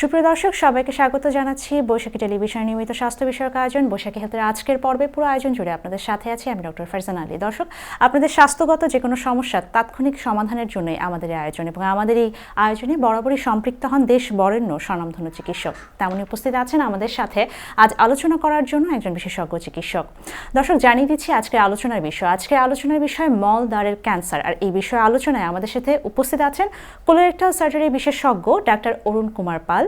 সুপ্রিয় দর্শক, সবাইকে স্বাগত জানাচ্ছি বৈশাখী টেলিভিশন নিয়মিত স্বাস্থ্য বিষয়ক আয়োজন, বৈশাখী হেলথের আজকের পর্বে পুরো আয়োজন জুড়ে আপনাদের সাথে আছি আমি ডক্টর ফারজান আলী। দর্শক, আপনাদের স্বাস্থ্যগত যে কোনো সমস্যার তাৎক্ষণিক সমাধানের জন্যই আমাদের এই আয়োজন এবং আমাদের এই আয়োজনে বরাবরই সম্পৃক্ত হন দেশ বরেণ্য স্বনামধন্য চিকিৎসক। তেমনই উপস্থিত আছেন আমাদের সাথে আজ আলোচনা করার জন্য একজন বিশেষজ্ঞ চিকিৎসক। দর্শক, জানিয়ে দিচ্ছি আজকের আলোচনার বিষয়। আজকের আলোচনার বিষয় মল দ্বারের ক্যান্সার। আর এই বিষয়ে আলোচনায় আমাদের সাথে উপস্থিত আছেন কোলোরেক্টাল সার্জারি বিশেষজ্ঞ ডাক্তার অরুণ কুমার পাল।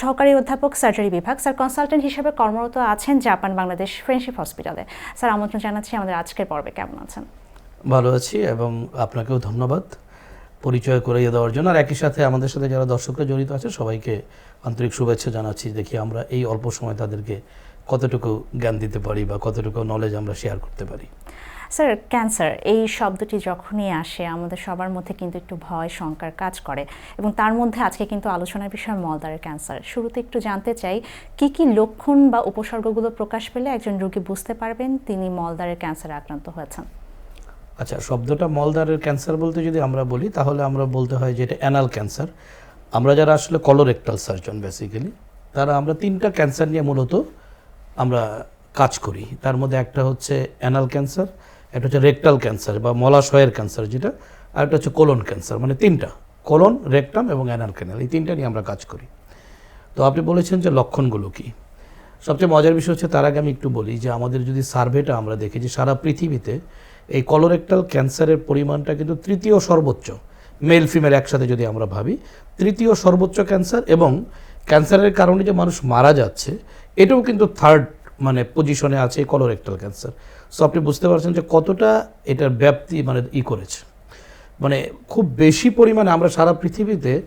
সহকারী অধ্যাপক সার্জারি বিভাগ। স্যার, কনসালটেন্ট হিসেবে কর্মরত আছেন জাপান বাংলাদেশ ফ্রেন্ডশিপ হসপিটালে। স্যার, আমন্ত্রণ জানাচ্ছি আমাদের আজকের পর্বে। কেমন আছেন? ভালো আছি এবং আপনাকেও ধন্যবাদ পরিচয় করিয়ে দেওয়ার জন্য। আর একই সাথে আমাদের সাথে যারা দর্শকরা জড়িত আছে, সবাইকে আন্তরিক শুভেচ্ছা জানাচ্ছি। দেখি আমরা এই অল্প সময় তাদেরকে কতটুকু জ্ঞান দিতে পারি বা কতটুকু নলেজ আমরা শেয়ার করতে পারি। স্যার ক্যান্সার এই শব্দটি যখনই আসে, আমাদের সবার মধ্যে কিন্তু একটু ভয়, শঙ্কার কাজ করে। এবং তার মধ্যে আজকে কিন্তু আলোচনার বিষয় মলদ্বারের ক্যান্সার শুরুতে একটু জানতে চাই, কি কি লক্ষণ বা উপসর্গগুলো প্রকাশ পেলে একজন রোগী বুঝতে পারবেন তিনি মলদ্বারের ক্যান্সারে আক্রান্ত হয়েছেন? আচ্ছা শব্দটা মলদ্বারের ক্যান্সার বলতে যদি আমরা বলি, তাহলে আমরা বলতে হয় যে এটা অ্যানাল ক্যান্সার আমরা যারা আসলে কলোরেক্টাল সার্জন বেসিক্যালি তারা আমরা তিনটা ক্যান্সার নিয়ে মূলত আমরা কাজ করি। তার মধ্যে একটা হচ্ছে অ্যানাল ক্যান্সার একটা হচ্ছে রেকটাল ক্যান্সার বা মলাশয়ের ক্যান্সার যেটা, আর একটা হচ্ছে কোলন ক্যান্সার মানে তিনটা কোলন রেকটাম এবং অ্যানাল ক্যানাল এই তিনটা নিয়ে আমরা কাজ করি। তো আপনি বলেছেন যে লক্ষণগুলো কী? সবচেয়ে মজার বিষয় হচ্ছে তার আগে আমি একটু বলি যে আমাদের যদি সার্ভেটা আমরা দেখি যে সারা পৃথিবীতে এই কলোরেক্টাল ক্যান্সারের পরিমাণটা কিন্তু তৃতীয় সর্বোচ্চ মেল ফিমেল একসাথে যদি আমরা ভাবি, তৃতীয় সর্বোচ্চ ক্যান্সার এবং ক্যান্সারের কারণে যে মানুষ মারা যাচ্ছে, এটাও কিন্তু থার্ড মানে পজিশনে আছে এই কলোরেক্টাল ক্যান্সার সো আপনি বুঝতে পারছেন যে কতটা এটার ব্যাপ্তি মানে ই করেছে। মানে খুব বেশি পরিমাণে আমরা সারা পৃথিবীতে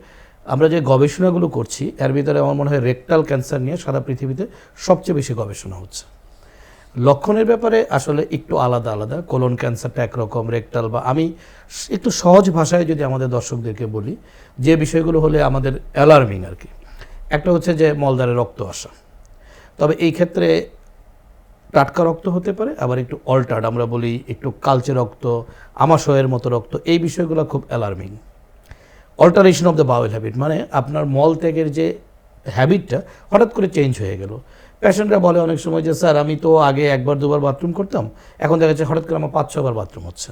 আমরা যে গবেষণাগুলো করছি, এর ভিতরে আমার মনে হয় রেকটাল ক্যান্সার নিয়ে সারা পৃথিবীতে সবচেয়ে বেশি গবেষণা হচ্ছে। লক্ষণের ব্যাপারে আসলে একটু আলাদা আলাদা। কোলন ক্যান্সারটা একরকম, রেকটাল বা আমি একটু সহজ ভাষায় যদি আমাদের দর্শকদেরকে বলি, যে বিষয়গুলো হলে আমাদের অ্যালার্মিং আর কি। একটা হচ্ছে যে মলদারে রক্ত আসা। তবে এই ক্ষেত্রে টাটকা রক্ত হতে পারে, আবার একটু অল্টার্ড আমরা বলি একটু কালচে রক্ত, আমাশয়ের মতো রক্ত, এই বিষয়গুলো খুব alarming alteration of the bowel habit মানে আপনার মল ত্যাগের যে হ্যাবিটটা হঠাৎ করে চেঞ্জ হয়ে গেল। পেশেন্টরা বলে অনেক সময় যে, স্যার, আমি তো আগে একবার, দুবার বাথরুম করতাম, এখন দেখা যাচ্ছে হঠাৎ করে আমার পাঁচ, ছবার বাথরুম হচ্ছে।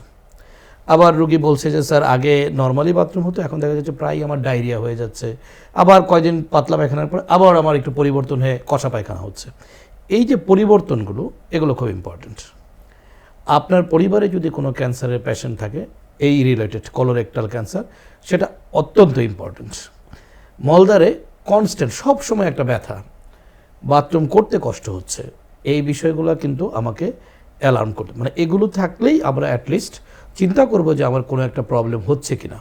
আবার রুগী বলছে যে, স্যার, আগে নর্মালি বাথরুম হতো, এখন দেখা যাচ্ছে প্রায় আমার ডায়রিয়া হয়ে যাচ্ছে। আবার কয়দিন পাতলা পায়খানার পর আবার আমার একটু পরিবর্তন হয়ে কষা পায়খানা হচ্ছে। এই যে পরিবর্তনগুলো, এগুলো খুব ইম্পর্ট্যান্ট আপনার পরিবারে যদি কোনো ক্যান্সারের পেশেন্ট থাকে, এই রিলেটেড কলোরেক্টাল ক্যান্সার সেটা অত্যন্ত ইম্পর্ট্যান্ট মলদারে কনস্ট্যান্ট সব সময় একটা ব্যথা। বাথরুম করতে কষ্ট হচ্ছে। এই বিষয়গুলো কিন্তু আমাকে অ্যালার্ম করতে মানে এগুলো থাকলেই আমরা অ্যাটলিস্ট চিন্তা করব যে আমার কোনো একটা প্রবলেম হচ্ছে কিনা।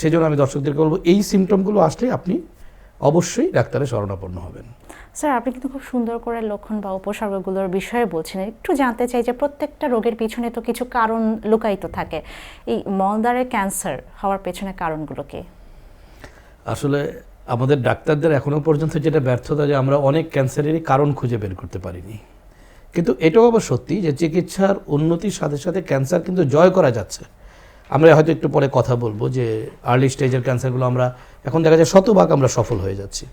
সেই জন্য আমি দর্শকদেরকে বলব, এই সিমটমগুলো আসলে আপনি অবশ্যই ডাক্তারের শরণাপন্ন হবেন। স্যার আপনি কিন্তু খুব সুন্দর করে লক্ষণ বা উপসর্গগুলোর বিষয়ে বলছেন একটু জানতে চাই যে প্রত্যেকটা রোগের পিছনে তো কিছু কারণ লুকায়িত থাকে। এই মলদ্বারের ক্যান্সার হওয়ার পেছনে কারণগুলো কি? আসলে আমাদের ডাক্তারদের এখনও পর্যন্ত যেটা ব্যর্থতা যে আমরা অনেক ক্যান্সারেরই কারণ খুঁজে বের করতে পারিনি। কিন্তু এটাও আবার সত্যি যে চিকিৎসার উন্নতির সাথে সাথে ক্যান্সার কিন্তু জয় করা যাচ্ছে। আমরা হয়তো একটু পরে কথা বলব যে আর্লি স্টেজের ক্যান্সারগুলো আমরা, এখন দেখা যায় শতভাগ আমরা সফল হয়ে যাচ্ছি।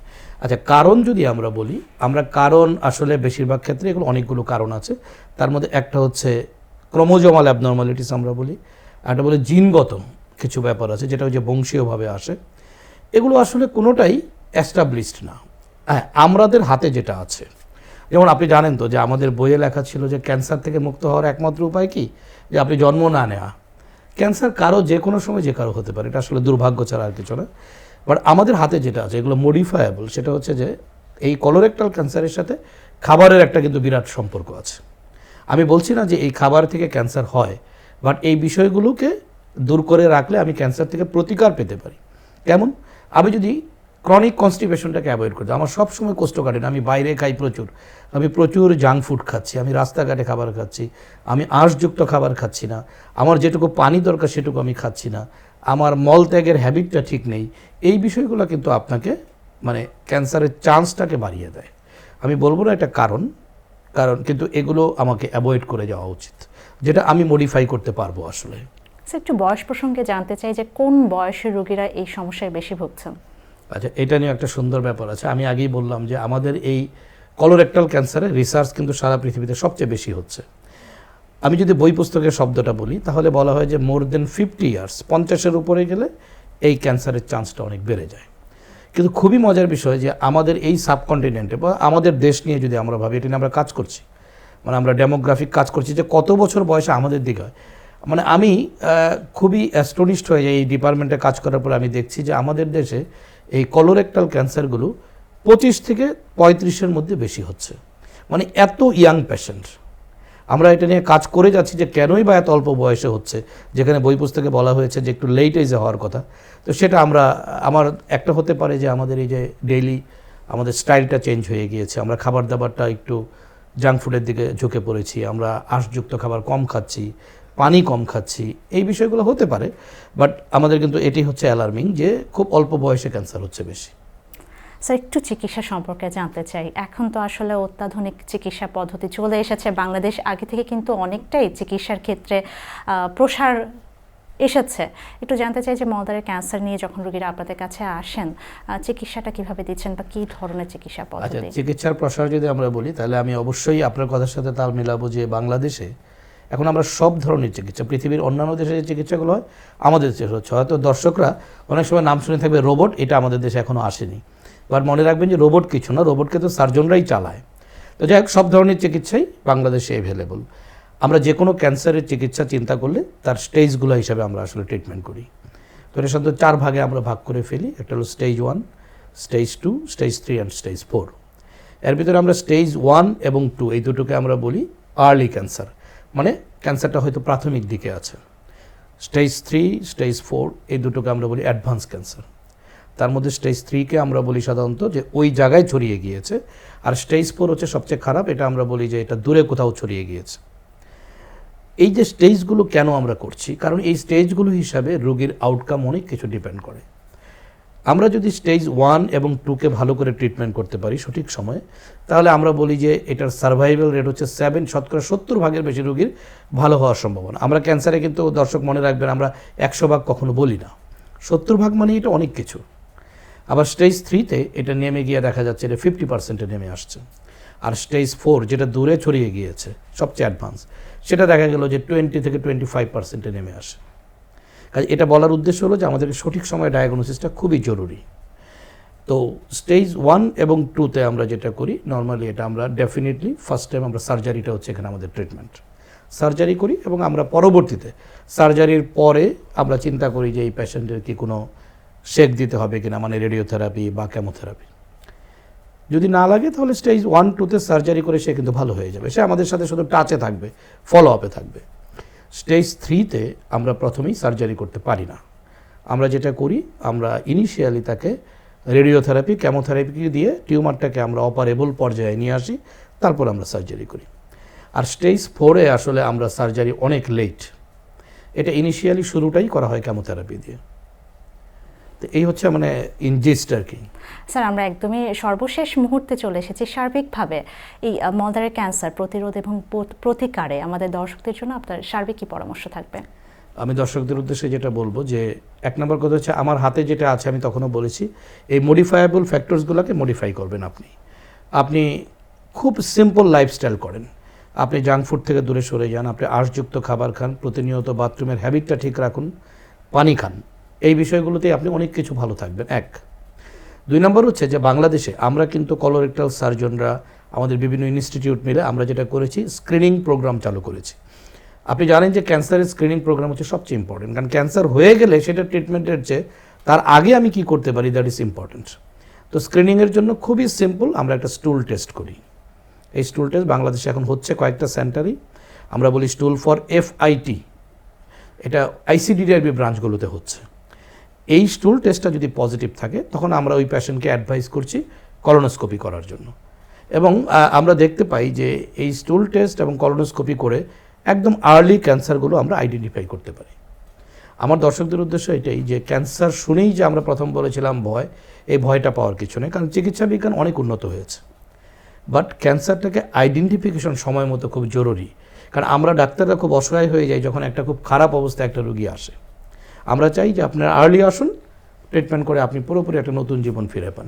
আচ্ছা কারণ যদি আমরা বলি, আমরা কারণ আসলে বেশিরভাগ ক্ষেত্রে এগুলো অনেকগুলো কারণ আছে। তার মধ্যে একটা হচ্ছে ক্রোমোজোমাল অ্যাবনর্মালিটিস আমরা বলি একটা বলে জিনগত কিছু ব্যাপার আছে, যেটা হচ্ছে বংশীয়ভাবে আসে। এগুলো আসলে কোনোটাই অ্যাস্টাবলিশড না। হ্যাঁ আমাদের হাতে যেটা আছে, যেমন আপনি জানেন তো যে আমাদের বইয়ে লেখা ছিল যে ক্যান্সার থেকে মুক্ত হওয়ার একমাত্র উপায় কি? যে আপনি জন্ম না নেওয়া ক্যান্সার কারও যে কোনো সময় যে কারও হতে পারে, এটা আসলে দুর্ভাগ্য ছাড়া আর কিছু না। বাট আমাদের হাতে যেটা আছে, এগুলো মডিফায়েবল সেটা হচ্ছে যে এই কলোরেক্টাল ক্যান্সারের সাথে খাবারের একটা কিন্তু বিরাট সম্পর্ক আছে। আমি বলছি না যে এই খাবার থেকে ক্যান্সার হয়, বাট এই বিষয়গুলোকে দূর করে রাখলে আমি ক্যান্সার থেকে প্রতিকার পেতে পারি। কেমন? আমি যদি ক্রনিক কনস্টিপেশনটাকে অ্যাভয়েড করি আমার সব সময় কোষ্ঠকাঠিন্য, আমি বাইরে খাই প্রচুর, আমি প্রচুর জাঙ্ক ফুড খাচ্ছি, আমি রাস্তাঘাটে খাবার খাচ্ছি, আমি আঁশযুক্ত খাবার খাচ্ছি না, আমার যেটুকু পানি দরকার সেটুকু আমি খাচ্ছি না, আমার মল ত্যাগের হ্যাবিটটা ঠিক নেই, এই বিষয়গুলো কিন্তু আপনাকে মানে ক্যান্সারের চান্সটাকে বাড়িয়ে দেয়। আমি বলব না এটা কারণ কারণ কিন্তু এগুলো আমাকে অ্যাভয়েড করে যাওয়া উচিত, যেটা আমি মডিফাই করতে পারব আসলে। স্যার একটু বয়স প্রসঙ্গে জানতে চাই যে কোন বয়সের রোগীরা এই সমস্যায় বেশি ভুগছেন? আচ্ছা এটা নিয়ে একটা সুন্দর ব্যাপার আছে। আমি আগেই বললাম যে আমাদের এই কলোরেক্টাল ক্যান্সারের রিসার্চ কিন্তু সারা পৃথিবীতে সবচেয়ে বেশি হচ্ছে। আমি যদি বই পুস্তকের শব্দটা বলি, তাহলে বলা হয় যে মোর দেন ফিফটি ইয়ার্স পঞ্চাশের উপরে গেলে এই ক্যান্সারের চান্সটা অনেক বেড়ে যায়। কিন্তু খুবই মজার বিষয় যে আমাদের এই সাবকন্টিনেন্টে বা আমাদের দেশ নিয়ে যদি আমরা ভাবি, এটা নিয়ে আমরা কাজ করছি। মানে আমরা ডেমোগ্রাফিক কাজ করছি যে কত বছর বয়সে আমাদের দিকে হয়। মানে আমি খুবই অ্যাস্টনিস্ট হয়ে যাই এই ডিপার্টমেন্টে কাজ করার পর আমি দেখছি যে আমাদের দেশে এই কলোরেক্টাল ক্যান্সারগুলো পঁচিশ থেকে পঁয়ত্রিশের মধ্যে বেশি হচ্ছে। মানে এত ইয়াং পেশেন্ট আমরা এটা নিয়ে কাজ করে যাচ্ছি যে কেনই বা এত অল্প বয়সে হচ্ছে, যেখানে বই পুস্তকে বলা হয়েছে যে একটু লেট এজে হওয়ার কথা। তো সেটা আমরা, আমার একটা হতে পারে যে আমাদের এই যে ডেইলি আমাদের স্টাইলটা চেঞ্জ হয়ে গিয়েছে। আমরা খাবার দাবারটা একটু জাঙ্ক ফুডের দিকে ঝুঁকে পড়েছি, আমরা আঁশযুক্ত খাবার কম খাচ্ছি পানি কম খাচ্ছি এই বিষয়গুলো হতে পারে বাট আমাদের কিন্তু এটি হচ্ছে অ্যালার্মিং যে খুব অল্প বয়সে ক্যান্সার হচ্ছে বেশি। স্যার একটু চিকিৎসা সম্পর্কে জানতে চাই। এখন তো আসলে অত্যাধুনিক চিকিৎসা পদ্ধতি চলে এসেছে। বাংলাদেশ আগে থেকে কিন্তু অনেকটাই চিকিৎসার ক্ষেত্রে প্রসার এসেছে। একটু জানতে চাই যে মলদারের ক্যান্সার নিয়ে যখন রোগীরা আপনাদের কাছে আসেন চিকিৎসাটা কীভাবে দিচ্ছেন বা কী ধরনের চিকিৎসা আচ্ছা পদ্ধতি? চিকিৎসার প্রসার যদি আমরা বলি তাহলে আমি অবশ্যই আপনার কথার সাথে তাল মিলাবো যে বাংলাদেশে এখন আমরা সব ধরনের চিকিৎসা, পৃথিবীর অন্যান্য দেশে যে চিকিৎসাগুলো হয়, আমাদের দেশে হচ্ছে। হয়তো দর্শকরা অনেক সময় নাম শুনে থাকবে, রোবট? এটা আমাদের দেশে এখনও আসেনি। এবার মনে রাখবেন যে রোবট কিছু না, রোবটকে তো সার্জনরাই চালায়। তো যাই হোক, সব ধরনের চিকিৎসাই বাংলাদেশে অ্যাভেলেবল আমরা যে কোনো ক্যান্সারের চিকিৎসা চিন্তা করলে তার স্টেজগুলো হিসাবে আমরা আসলে ট্রিটমেন্ট করি। তো এটা সাধারণত চার ভাগে আমরা ভাগ করে ফেলি। একটা হলো stage one stage two stage three and stage four এর ভিতরে আমরা স্টেজ ওয়ান এবং টু এই দুটোকে আমরা বলি আর্লি ক্যান্সার মানে ক্যান্সারটা হয়তো প্রাথমিক দিকে আছে। স্টেজ থ্রি স্টেজ ফোর এই দুটোকে আমরা বলি অ্যাডভান্স ক্যান্সার তার মধ্যে স্টেজ থ্রিকে আমরা বলি সাধারণত যে ওই জায়গায় ছড়িয়ে গিয়েছে। আর স্টেজ ফোর হচ্ছে সবচেয়ে খারাপ, এটা আমরা বলি যে এটা দূরে কোথাও ছড়িয়ে গিয়েছে। এই যে স্টেজগুলো কেন আমরা করছি? কারণ এই স্টেজগুলো হিসাবে রোগীর আউটকাম অনেক কিছু ডিপেন্ড করে। আমরা যদি স্টেজ ওয়ান এবং টুকে ভালো করে ট্রিটমেন্ট করতে পারি সঠিক সময়ে, তাহলে আমরা বলি যে এটার সার্ভাইভাল রেট হচ্ছে সেভেন শতকরা সত্তর ভাগের বেশি রোগীর ভালো হওয়ার সম্ভাবনা। আমরা ক্যান্সারে কিন্তু দর্শক মনে রাখবেন আমরা একশো ভাগ কখনো বলি না। সত্তর ভাগ মানে এটা অনেক কিছু। আবার স্টেজ থ্রিতে এটা নেমে গিয়ে দেখা যাচ্ছে এটা ফিফটি পার্সেন্টে নেমে আসছে। আর স্টেজ ফোর যেটা দূরে ছড়িয়ে গিয়েছে, সবচেয়ে অ্যাডভান্স সেটা দেখা গেল যে টোয়েন্টি থেকে টোয়েন্টি ফাইভ পার্সেন্টে নেমে আসে। কাজে এটা বলার উদ্দেশ্য হলো যে আমাদেরকে সঠিক সময়ে ডায়াগনোসিসটা খুবই জরুরি। তো স্টেজ ওয়ান এবং টুতে আমরা যেটা করি নর্মালি এটা আমরা ডেফিনেটলি ফার্স্ট টাইম আমরা সার্জারিটা হচ্ছে এখানে আমাদের ট্রিটমেন্ট সার্জারি করি এবং আমরা পরবর্তীতে সার্জারির পরে আমরা চিন্তা করি যে এই পেশেন্টের কি কোনো শেক দিতে হবে কিনা মানে রেডিওথেরাপি বা কেমোথেরাপি যদি না লাগে তাহলে স্টেজ ওয়ান টুতে সার্জারি করে সে কিন্তু ভালো হয়ে যাবে। সে আমাদের সাথে শুধু টাচে থাকবে ফলো আপে থাকবে। স্টেজ থ্রিতে আমরা প্রথমেই সার্জারি করতে পারি না। আমরা যেটা করি, আমরা ইনিশিয়ালি তাকে রেডিওথেরাপি কেমোথেরাপি দিয়ে টিউমারটাকে আমরা অপারেবল পর্যায়ে নিয়ে আসি, তারপর আমরা সার্জারি করি। আর স্টেজ ফোরে আসলে আমরা সার্জারি অনেক লেট এটা ইনিশিয়ালি শুরুটাই করা হয় কেমোথেরাপি দিয়ে। তো এই হচ্ছে মানে ইনজিস্ট আর কি। স্যার আমরা একদমই সর্বশেষ মুহূর্তে চলে এসেছি সার্বিকভাবে এই মলদারের ক্যান্সার প্রতিরোধ এবং প্রতিকারে আমাদের দর্শকদের জন্য আপনার সার্বিক কী পরামর্শ থাকবে। আমি দর্শকদের উদ্দেশ্যে যেটা বলব যে এক নম্বর কথা হচ্ছে আমার হাতে যেটা আছে আমি তখনও বলেছি এই মডিফায়াবল ফ্যাক্টরসগুলোকে মডিফাই করবেন আপনি। আপনি খুব সিম্পল লাইফস্টাইল করেন। আপনি জাঙ্ক ফুড থেকে দূরে সরে যান আপনি আঁশযুক্ত খাবার খান প্রতিনিয়ত বাথরুমের হ্যাবিটটা ঠিক রাখুন পানি খান। এই বিষয়গুলোতে আপনি অনেক কিছু ভালো থাকবেন। এক। দুই নম্বর হচ্ছে যে বাংলাদেশে আমরা কিন্তু কলোরেক্টাল সার্জনরা আমাদের বিভিন্ন ইনস্টিটিউট মিলে আমরা যেটা করেছি স্ক্রিনিং প্রোগ্রাম চালু করেছি। আপনি জানেন যে ক্যান্সারের স্ক্রিনিং প্রোগ্রাম হচ্ছে সবচেয়ে ইম্পর্টেন্ট কারণ ক্যান্সার হয়ে গেলে সেটা ট্রিটমেন্টের চেয়ে তার আগে আমি কি করতে পারি দ্যাট ইজ ইম্পর্টেন্ট তো স্ক্রিনিংয়ের জন্য খুবই সিম্পল আমরা একটা স্টুল টেস্ট করি। এই স্টুল টেস্ট বাংলাদেশে এখন হচ্ছে কয়েকটা সেন্টারই আমরা বলি স্টুল ফর এফআইটি এটা আইসিডিডিআরবি ব্রাঞ্চগুলোতে হচ্ছে। এই স্টুল টেস্টটা যদি পজিটিভ থাকে, তখন আমরা ওই পেশেন্টকে অ্যাডভাইস করছি কলোনোস্কোপি করার জন্য। এবং আমরা দেখতে পাই যে এই স্টুল টেস্ট এবং কলোনোস্কোপি করে একদম আর্লি ক্যান্সারগুলো আমরা আইডেন্টিফাই করতে পারি। আমার দর্শকদের উদ্দেশ্য এটাই যে ক্যান্সার শুনেই যে আমরা প্রথম বলেছিলাম ভয়, এই ভয়টা পাওয়ার কিছু নেই, কারণ চিকিৎসা বিজ্ঞান অনেক উন্নত হয়েছে। বাট ক্যান্সারটাকে আইডেন্টিফিকেশন সময় মতো খুব জরুরি, কারণ আমরা ডাক্তাররা খুব অসহায় হয়ে যাই যখন একটা খুব খারাপ অবস্থায় একটা রুগী আসে। আমরা চাই যে আপনারা আর্লি আসুন ট্রিটমেন্ট করে আপনি পুরোপুরি একটা নতুন জীবন ফিরে পান।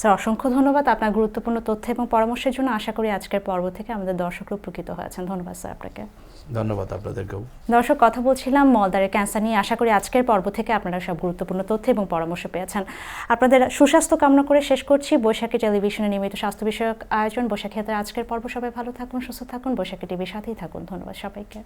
স্যার অসংখ্য ধন্যবাদ আপনার গুরুত্বপূর্ণ তথ্য এবং পরামর্শের জন্য। আশা করি আজকের পর্ব থেকে আমাদের দর্শকরা উপকৃত হয়েছেন। ধন্যবাদ স্যার আপনাকে। ধন্যবাদ আপনাদেরকেও। দর্শক কথা বলছিলাম মলদারের ক্যান্সার নিয়ে। আশা করি আজকের পর্ব থেকে আপনারা সব গুরুত্বপূর্ণ তথ্য এবং পরামর্শ পেয়েছেন। আপনাদের সুস্বাস্থ্য কামনা করে শেষ করছি। বৈশাখী টেলিভিশনে নিয়মিত স্বাস্থ্য বিষয়ক আয়োজন। বৈশাখী আজকের পর্ব সবাই ভালো থাকুন সুস্থ থাকুন। বৈশাখী টিভির সাথেই থাকুন। ধন্যবাদ সবাইকে।